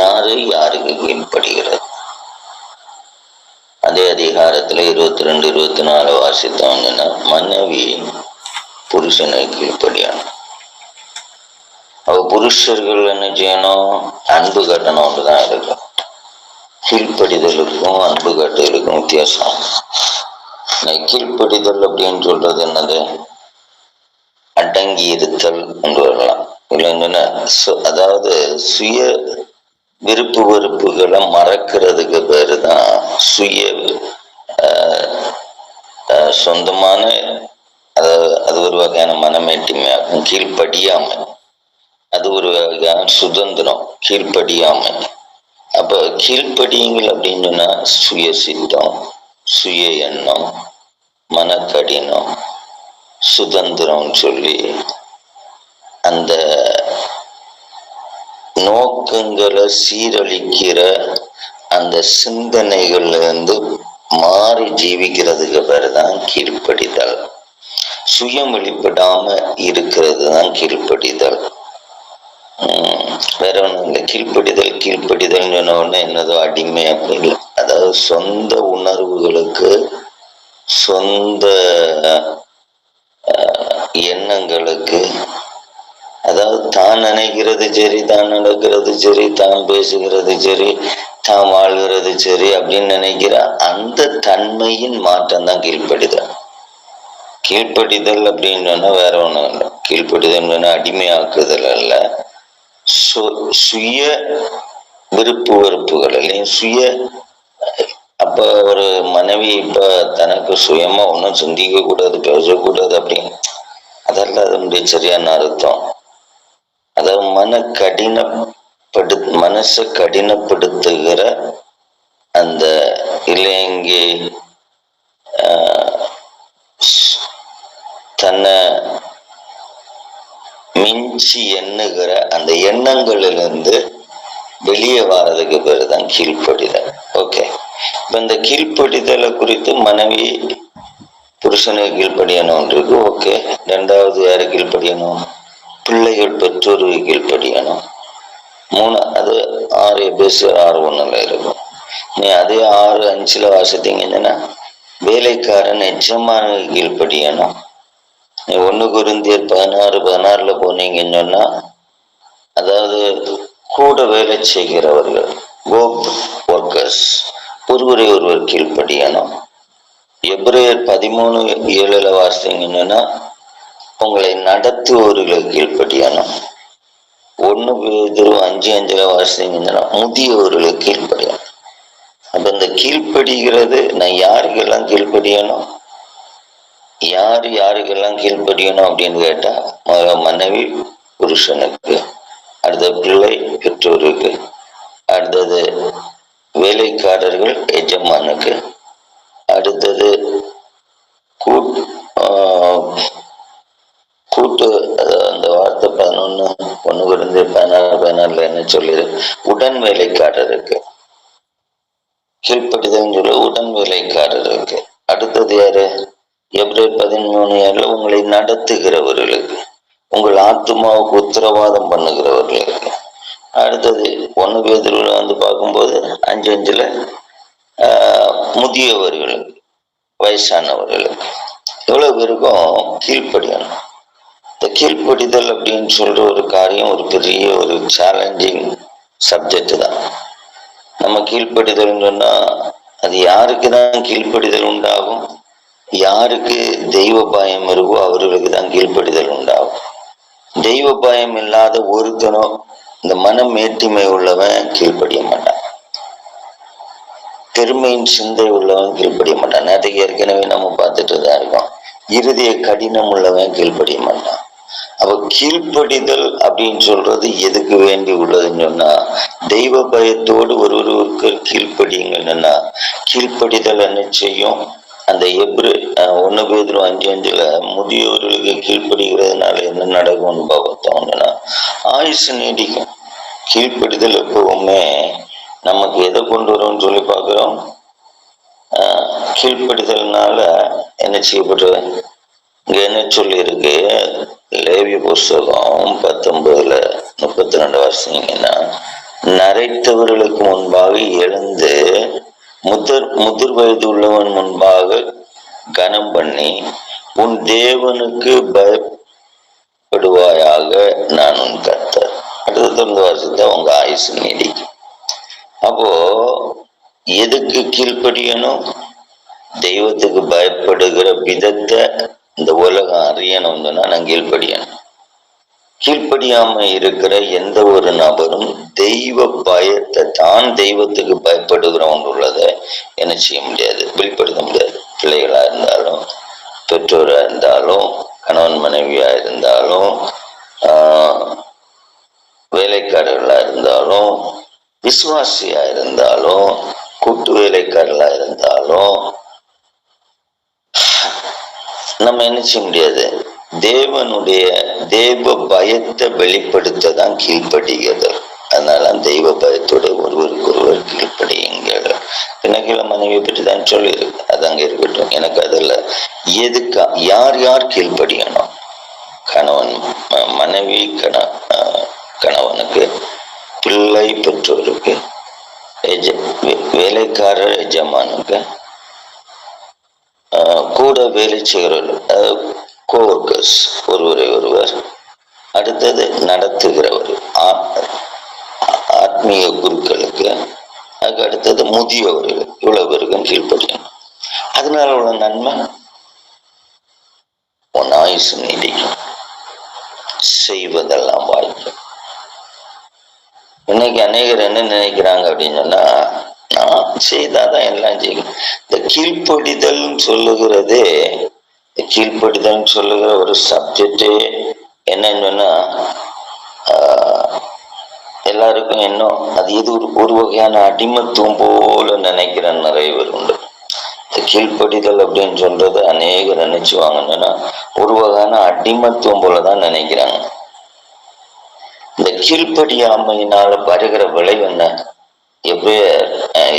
யாரு யாருக்கு கீழ்ப்படுகிறது அதே அதிகாரத்துல இருபத்தி ரெண்டு இருபத்தி நாலு வாசித்தவங்கன்னா மனைவி புருஷனை கீழ்ப்படியானும் அவ புருஷர்கள் என்ன செய்யணும்? அன்பு கட்டணும்னு தான் இருக்கும். கீழ்ப்படிதலுக்கும் அன்பு கட்டுதலுக்கும் வித்தியாசம். கீழ்ப்படிதல் அப்படின்னு சொல்றது என்னது? அடங்கி இருத்தல் என்று வரலாம். இல்லைன்னு சு- அதாவது சுய விருப்பு வெறுப்புகளை மறக்கிறதுக்கு பேரு தான் சுய ஆஹ், ஆஹ், சொந்தமான அதாவது அது ஒரு வகையான மனமேட்டிமையாகும் கீழ்ப்படியாமை. அது ஒரு வகையான சுதந்திரம் கீழ்ப்படியாமை. அப்ப கீழ்ப்படியுங்கள் அப்படின்னு சொன்னா சுய சித்தம் சுய எண்ணம் மனக்கடினம் சுதந்திரம் சொல்லி அந்த நோக்கங்களை சீரழிக்கிற அந்த சிந்தனைகள்ல இருந்து மாறி ஜீவிக்கிறதுக்கு பேர் தான் கீழ்ப்படிதல். சுயம் வெளிப்படாம இருக்கிறது தான் கீழ்ப்படிதல் வேற ஒன்றும் இல்லை. கீழ்ப்படிதல் கீழ்ப்படிதல் சொன்ன என்னதோ அடிமை அப்படி இல்லை அதாவது சொந்த உணர்வுகளுக்கு சொந்த எண்ணங்களுக்கு அதாவது தான் நினைக்கிறது சரி தான் நடக்கிறது சரி தான் பேசுகிறது சரி தான் வாழ்கிறது சரி அப்படின்னு நினைக்கிற அந்த தன்மையின் மாற்றம் தான் கீழ்ப்படிதல். கீழ்ப்படிதல் அப்படின்னு வேற ஒண்ணும் இல்லை. கீழ்ப்படிதல் அடிமையாக்குதல் அல்ல. சு- சுய விருப்பு வெறுப்புகள் இல்லையும் சுய அப்ப ஒரு மனைவி இப்ப தனக்கு சுயமா ஒன்றும் சிந்திக்க கூடாது பேசக்கூடாது அப்படின்னு அதெல்லாம் அதனுடைய சரியான அர்த்தம். அதாவது மன கடினப்படு மனசை கடினப்படுத்துகிற அந்த இளையங்கி தன்னை மிஞ்சி எண்ணுகிற அந்த எண்ணங்களிலிருந்து வெளியே வர்றதுக்கு பேர் தான் கீழ்ப்படிதல். ஓகே இப்ப இந்த கீழ்ப்படிதலை குறித்து மனைவி புருஷனுக்கு கீழ்ப்படியணும் இருக்கு. ஓகே ரெண்டாவது யாரு கீழ்ப்படியணும்? பிள்ளைகள் பெற்றோருக்கு கீழ்ப்படியணும் மூணு அது ஆறு பேசு ஆறு ஒண்ணுல இருக்கும். நீ அதே ஆறு அஞ்சுல வாசித்தீங்கன்னா வேலைக்காரன் எஜமானுக்கு கீழ்ப்படியணும் நீ ஒண்ணு குருந்தியர் பதினாறு பதினாறுல போனீங்கன்னு சொன்னா அதாவது கூட வேலை செய்கிறவர்கள் கோப் ஒர்க்கர்ஸ் ஒருவரை ஒருவர் கீழ்படியணும் எப்ரேயர் பதிமூணு ஏழுல வாசித்தீங்கன்னா உங்களை நடத்துவோர்களுக்கு கீழ்ப்படியணும். ஒன்று பேதரும் அஞ்சு அஞ்சில் வாசிங்கன்னா முதியவர்களுக்கு கீழ்படியணும் அப்போ இந்த கீழ்ப்படிகிறது நான் யாருக்கெல்லாம் கீழ்ப்படியணும்? யார் யாருக்கெல்லாம் கீழ்ப்படியணும் அப்படின்னு கேட்டால் மக மனைவி புருஷனுக்கு அடுத்த பிள்ளை பெற்றோருக்கு அடுத்தது வேலைக்காரர்கள் எஜமானுக்கு அடுத்தது கூ கூட்டு அந்த வார்த்தை பதினொன்னு ஒண்ணு குறைந்து பதினாறு பதினாறுல என்ன சொல்லிடு உடன் வேலைக்காரருக்கு கீழ்ப்படிதல் சொல்லி உடன் வேலைக்காரருக்கு அடுத்தது யாரு? ஏப்ரல் பதிமூணு ஏழுல உங்களை நடத்துகிறவர்களுக்கு. உங்கள் ஆத்மாவுக்கு உத்தரவாதம் பண்ணுகிறவர்களுக்கு. அடுத்தது ஒன்று பேதுருவில் வந்து பார்க்கும்போது அஞ்சு அஞ்சுல ஆஹ், முதியவர்களுக்கு வயசானவர்களுக்கு. எவ்வளவு பேருக்கும் கீழ்ப்படியணும். இந்த கீழ்ப்படிதல் அப்படின்னு சொல்ற ஒரு காரியம் ஒரு பெரிய ஒரு சேலஞ்சிங் சப்ஜெக்ட் தான். நம்ம கீழ்ப்படிதல் சொன்னா அது யாருக்கு தான் கீழ்ப்படிதல் உண்டாகும்? யாருக்கு தெய்வ பயம் இருக்கோ அவர்களுக்கு தான் கீழ்ப்படிதல் உண்டாகும். தெய்வ பயம் இல்லாத ஒருத்தனோ இந்த மனம் மேட்டிமை உள்ளவன் கீழ்ப்படிய மாட்டான். பெருமையின் சிந்தை உள்ளவன் கீழ்ப்படிய மாட்டான். நேற்றுக்கு ஏற்கனவே நம்ம பார்த்துட்டு தான் இருக்கோம். இறுதிய கடினம் உள்ளவன் கீழ்ப்படிய மாட்டான். அப்ப கீழ்ப்படிதல் அப்படின்னு சொல்றது எதுக்கு வேண்டி உள்ளதுன்னு சொன்னா தெய்வ பயத்தோடு ஒருவருக்கு கீழ்ப்படியுங்கன்னா கீழ்ப்படிதல் என்ன செய்யும்? அந்த எப்ரு ஒன்று ஒண்ணு அஞ்சு அஞ்சுல முதியோர்களுக்கு கீழ்ப்படுகிறதுனால என்ன நடக்கும்னு பார்த்தோம்னா ஆயுசு நீடிக்கும். கீழ்ப்படிதல் எப்பவுமே நமக்கு எதை கொண்டு வரும்னு சொல்லி பார்க்குறோம் ஆஹ், கீழ்ப்படிதல்னால என்ன செய்யப்படுறது இங்க என்ன சொல்லியிருக்கு? லேவிய புஸ்தகம் பத்தொன்பதுல முப்பத்தி ரெண்டு வருஷங்கன்னா நரைத்தவர்களுக்கு முன்பாக எழுந்து முதிர் முதிர் வயது உள்ளவன் முன்பாக கனம் பண்ணி உன் தேவனுக்கு பயப்படுவாயாக நான் உன் கத்தர் அடுத்த தொண்ணூறு வருஷத்தை உங்க ஆயுசு நீடிக்கும். அப்போ எதுக்கு கீழ்ப்படியணும்? தெய்வத்துக்கு பயப்படுகிற விதத்தை இந்த உலகம் அறியணும்னா நான் கீழ்ப்படியணும். கீழ்ப்படியாம இருக்கிற எந்த ஒரு நபரும் தெய்வ பயத்தை தான் தெய்வத்துக்கு பயப்படுகிறவங்க உள்ளதை என்ன செய்ய முடியாது வெளிப்படுத்த முடியாது. பிள்ளைகளா இருந்தாலும் பெற்றோரா இருந்தாலும் கணவன் மனைவியா இருந்தாலும் வேலைக்காரர்களா இருந்தாலும் விசுவாசியா இருந்தாலும் கூட்டு வேலைக்காரர்களா இருந்தாலும் நம்ம என்ன செய்ய முடியாது? தேவனுடைய தேவ பயத்தை வெளிப்படுத்த தான் கீழ்ப்படுகிறது. அதனால தெய்வ பயத்தோட ஒருவருக்கு ஒருவர் கீழ்ப்படியுங்கள் பின்னக்கில மனைவியை பற்றி தான் சொல்லியிருக்கு அது அங்க இருக்கட்டும். எனக்கு அதில் எதுக்கா யார் யார் கீழ்ப்படியணும்? கணவன் மனைவி கண கணவனுக்கு பிள்ளை பெற்றோருக்கு எஜ வே- வேலைக்காரர் எஜமானுக்கு கூட வேலை செய்கிறவர்கள் கோவர்கர்ஸ் ஒருவரை ஒருவர் அடுத்தது நடத்துகிறவர் ஆத்மீய ஆத்மீக குருக்களுக்கு அதுக்கு அடுத்தது முதியவர்கள் இவ்வளவு பேருக்கும் கீழ்ப்படியணும் அதனால உள்ள நன்மை உன் ஆயுசு நீடிக்கும். செய்வதெல்லாம் வாய்க்கும் இன்னைக்கு அநேகர் என்ன நினைக்கிறாங்க அப்படின்னு சொன்னா நாம் செய்தாதான் எல்லாம் செய்யும். இந்த கீழ்ப்படிதல் சொல்லுகிறது கீழ்ப்படிதல் சொல்லுகிற ஒரு சப்ஜெக்ட் என்னன்னு சொன்னா ஆஹ், எல்லாருக்கும் இன்னும் அது இது ஒரு ஒரு வகையான அடிமத்துவம் போல நினைக்கிற நிறைய பேர் உண்டு. இந்த கீழ்ப்படிதல் அப்படின்னு சொல்றது அநேகர் நினைச்சுவாங்கன்னா ஒரு வகையான அடிமத்துவம் போலதான் நினைக்கிறாங்க. இந்த கீழ்ப்படியாமையினால வருகிற விளைவு என்ன? எப்படியே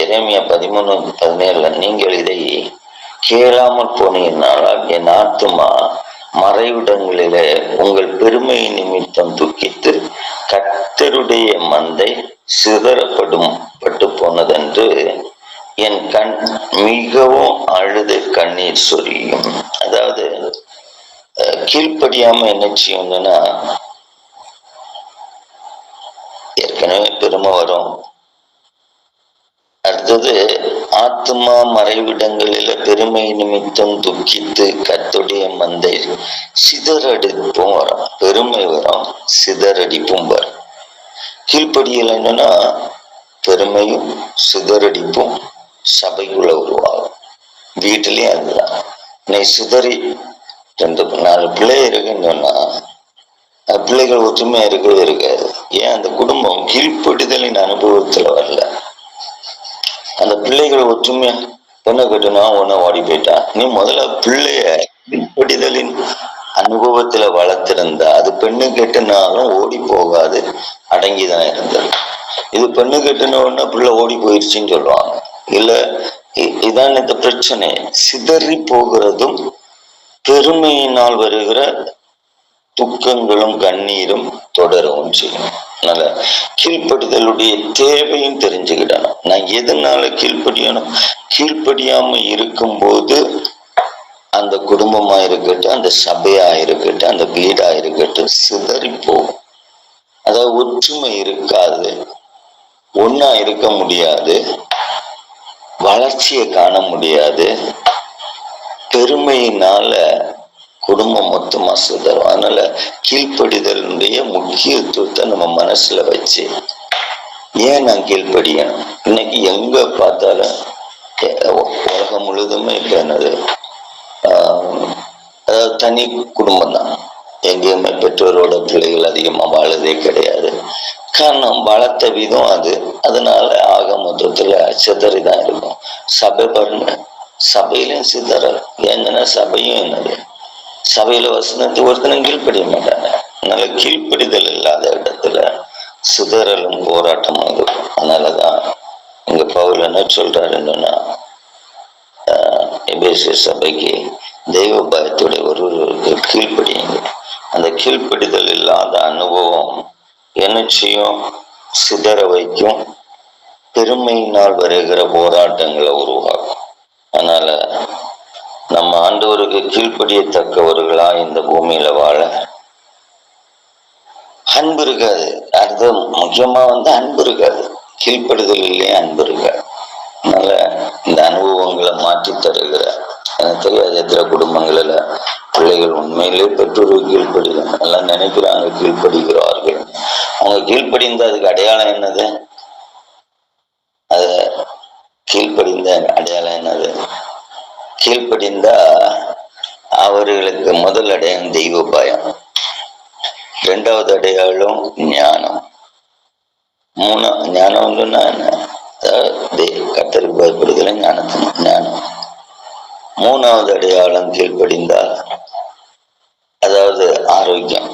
இறைமைய பதிமூணு பதினேழுல நீங்கள் இதை கேளாமல் போனீங்கனால் என் ஆத்துமா மறைவிடங்களிலே உங்கள் பெருமை நிமித்தம் துக்கித்து கத்தருடைய மந்தை சிதறப்படும் பட்டு போனதென்று என் கண் மிகவும் அழுது கண்ணீர் சொரியும். அதாவது கீழ்ப்படியாம என்ன செய்யணும்னா ஏற்கனவே பெருமை வரும். அடுத்தது ஆத்மா மறைவிடங்களில பெருமை நிமித்தம் துக்கித்து கத்துடைய மந்தை சிதறடிப்பும் வரும் பெருமை வரும் சிதறடிப்பும் வரும். கீழ்ப்படியில் என்னன்னா பெருமையும் சிதறடிப்பும் சபைக்குள்ள உருவாகும். வீட்டிலேயும் அதுதான். நீ சிதறி ரெண்டு நாலு பிள்ளை இருக்குன்னு சொன்னா பிள்ளைகள் ஒற்றுமையா இருக்கவே இருக்காது. ஏன்? அந்த குடும்பம் கீழ்ப்படுதலின் அனுபவத்துல வரல. அந்த பிள்ளைகள் ஒற்றுமையா பொண்ணை கட்டுனா உன்னை ஓடி போயிட்டா? நீ முதல்ல பிள்ளைய கீழ்ப்படிதலின் அனுபவத்துல வளர்த்திருந்தா அது பெண்ணு கெட்டுனாலும் ஓடி போகாது. அடங்கிதான் இருந்தது. இது பெண்ணு கெட்டுன உடனே பிள்ளை ஓடி போயிடுச்சுன்னு சொல்லுவாங்க. இல்ல இ- இதான் இந்த பிரச்சனை. சிதறி போகிறதும் பெருமையினால் வருகிற துக்கங்களும் கண்ணீரும் தொடரவும் செய்யும். அதனால கீழ்ப்படிதலுடைய தேவையும் தெரிஞ்சுக்கிடணும். நான் எதனால கீழ்ப்படியணும்? கீழ்ப்படியாம இருக்கும்போது அந்த குடும்பமா இருக்கட்டும் அந்த சபையா இருக்கட்டும் அந்த வீடா இருக்கட்டும் சிதறி போகும். அதாவது ஒற்றுமை இருக்காது ஒன்னா இருக்க முடியாது வளர்ச்சியை காண முடியாது. பெருமையினால குடும்பம் மொத்தமா சிதறும் அதனால கீழ்ப்படிதலுடைய முக்கியத்துவத்தை நம்ம மனசுல வச்சு ஏன் நான் கீழ்ப்படியணும்? இன்னைக்கு எங்க பார்த்தாலும் உலகம் முழுதுமே இப்ப என்னது அதாவது தனி குடும்பம் தான். எங்கேயுமே பெற்றோரோட பிள்ளைகள் அதிகமா வாழதே கிடையாது. காரணம் வளர்த்த விதம் அது. அதனால ஆக மொத்தத்துல சிதறி தான் இருக்கும். சபை பாருங்க சபையிலும் சிதறல். ஏங்கன்னா சபையும் என்னது சபையில வசனத்தை ஒருத்தனும் கீழ்ப்படிய மாட்டாங்க. அதனால கீழ்ப்படிதல் இல்லாத இடத்துல சிதறலும் போராட்டம் இருக்கும் அதனாலதான் இங்க பவுல் என்ன சொல்றாருன்னா எபேசிய சபைக்கு தெய்வ பயத்துடைய ஒருவருக்கு கீழ்ப்படியுங்க. அந்த கீழ்ப்படிதல் இல்லாத அனுபவம் என்ன செய்யும்? சிதற வைக்கும். பெருமையினால் வருகிற போராட்டங்களை உருவாக்கும். அதனால நம்ம ஆண்டவருக்கு கீழ்ப்படியத்தக்கவர்களா இந்த பூமியில வாழ. அன்பு இருக்காது. அது முக்கியமா வந்து அன்பு இருக்காது. கீழ்ப்படுதல் இல்லையே அன்பு இருக்காது. அதனால இந்த அனுபவங்களை மாற்றி தருகிற எனக்கு தெரியாது எத்தனை குடும்பங்களில் பிள்ளைகள் உண்மையிலே பெற்றோர்கள் கீழ்ப்படிதான் எல்லாம் நினைக்கிறாங்க கீழ்ப்படுகிறார்கள். அவங்க கீழ்ப்படிந்த அதுக்கு அடையாளம் என்னது? அது கீழ்ப்படிந்த அடையாளம் என்னது? கீழ்ப்படிந்தா அவர்களுக்கு முதல் அடையாளம் தெய்வ பயம் ரெண்டாவது அடையாளம் ஞானம். மூணா ஞானம் என்ன? அதாவது கத்தருக்கு பயப்படுதல ஞானத்தின் ஞானம். மூணாவது அடையாளம் கீழ்ப்படிந்தா அதாவது ஆரோக்கியம்.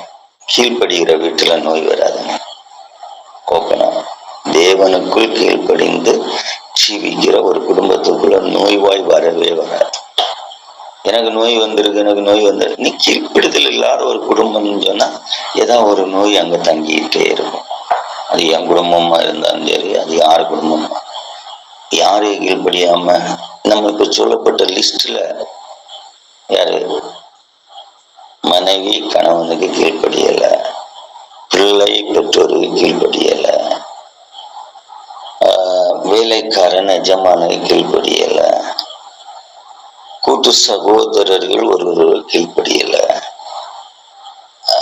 கீழ்ப்படுகிற வீட்டுல நோய் வராதுங்க கோப்பனம். தேவனுக்குள் கீழ்ப்படிந்து ஜீவிக்கிற ஒரு குடும்பத்துக்குள்ள நோய்வாய் வரவே வராது. எனக்கு நோய் வந்திருக்கு எனக்கு நோய் வந்திருக்கு. நீ கீழ்ப்பிடுதல் இல்லாத ஒரு குடும்பம்னு சொன்னா ஏதாவது ஒரு நோய் அங்க தங்கிட்டே இருக்கும். அது என் குடும்பமா இருந்தாலும் சரி அது யார் குடும்பமா? யாரு கீழ்படியாம நம்ம இப்ப சொல்லப்பட்ட லிஸ்ட்ல யாரு? மனைவி கணவனுக்கு கீழ்படியல. பிள்ளை பெற்றோருக்கு கீழ்படியல. வேலைக்காரன் எஜமானுக்கு கீழ்படியல. கூட்டு சகோதரர்கள் ஒருவர் கீழ்படியல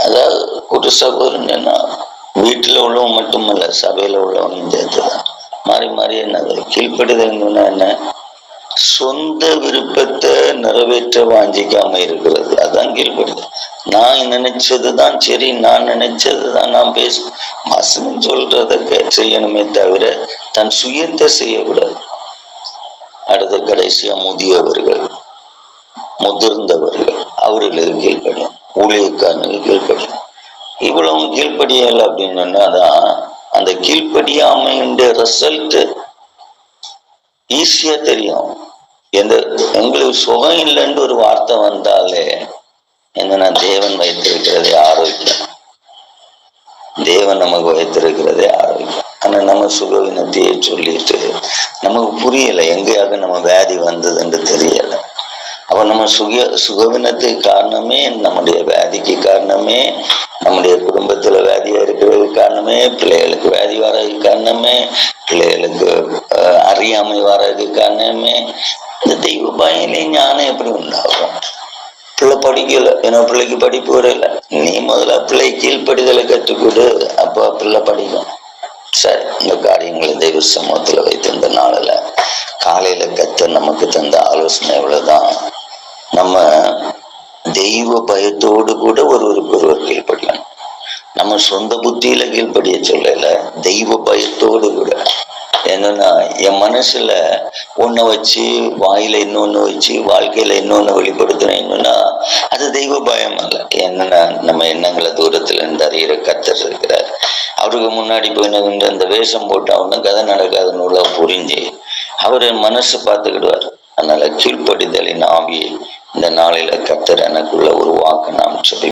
அதாவது கூட்டு சகோதரன் என்ன? வீட்டில் உள்ளவங்க மட்டுமல்ல சபையில உள்ளவங்க சேர்த்துதான் மாறி மாறி என்னது கீழ்ப்படுதல்னா என்ன? சொந்த விருப்பத்தை நிறைவேற்ற வாஞ்சிக்காம இருக்கிறது. அதான் கீழ்ப்படுதல். நான் நினைச்சதுதான் சரி நான் நினைச்சதுதான் நான் பேச வசனம் சொல்றத செய்யணுமே தவிர தன் சுயத்தை செய்யக்கூடாது. அடுத்த கடைசியா முதியவர்கள். முதிர்ந்தவர்கள் அவர்களுக்கு கீழ்படியும் ஊழியக்காரனுக்கு கீழ்படியும் இவ்வளவு கீழ்படியல் அப்படின்னு சொன்னாதான் அந்த கீழ்ப்படியாமைன்ற ரிசல்ட் ஈஸியா தெரியும். எந்த எங்களுக்கு சுகம் இல்லைன்னு ஒரு வார்த்தை வந்தாலே என்னன்னா தேவன் வைத்திருக்கிறதே ஆரோக்கியம். தேவன் நமக்கு வைத்திருக்கிறதே ஆரோக்கியம். ஆனா நம்ம சுகவினத்தையே சொல்லிட்டு நமக்கு புரியல எங்கேயாக நம்ம வியாதி வந்ததுன்னு தெரியல. அப்ப நம்ம சுக சுகவினத்துக்கு காரணமே நம்முடைய வியாதிக்கு காரணமே நம்முடைய குடும்பத்துல வியாதியா இருக்கிறதுக்கு காரணமே பிள்ளைகளுக்கு வியாதி வர்றதுக்கு காரணமே பிள்ளைகளுக்கு அறியாமை வர்றதுக்கு காரணமே இந்த தெய்வ பயனிலே ஞானம் எப்படி உண்டாகும்? பிள்ளை படிக்கல ஏன்னா பிள்ளைக்கு படிப்பு வரையில நீ முதல்ல பிள்ளை கீழ்ப்படிதலை கற்றுக்கொடு அப்போ பிள்ளை படிக்கும். சரி இந்த காரியங்களை தெய்வ சமூகத்துல வைத்திருந்த நாளில் காலையில கத்த நமக்கு தந்த ஆலோசனை இவ்வளவுதான். நம்ம தெய்வ பயத்தோடு கூட ஒருவருக்கு ஒருவர் கீழ்படியணும் நம்ம சொந்த புத்தியில கீழ்படிய சொல்லல தெய்வ பயத்தோடு கூட. என்னன்னா என் மனசுல ஒன்ன வச்சு வாயில இன்னொன்னு வச்சு வாழ்க்கையில இன்னொன்னு வெளிப்படுத்தணும் என்னன்னா அது தெய்வ பயம் அல்ல. என்னன்னா நம்ம எண்ணங்களை தூரத்துல இருந்து அறிகிற கத்தர் இருக்கிறார். அவருக்கு முன்னாடி போய் நின்று அந்த வேஷம் போட்டு அவனு கதை நடக்காத நூலா புரிஞ்சு அவர் மனசு பார்த்துக்கிடுவார். அதனால கீழ்ப்படிதலின் ஆவியை இந்த நாளில கத்தர் எனக்குள்ள உருவாக்க நாம்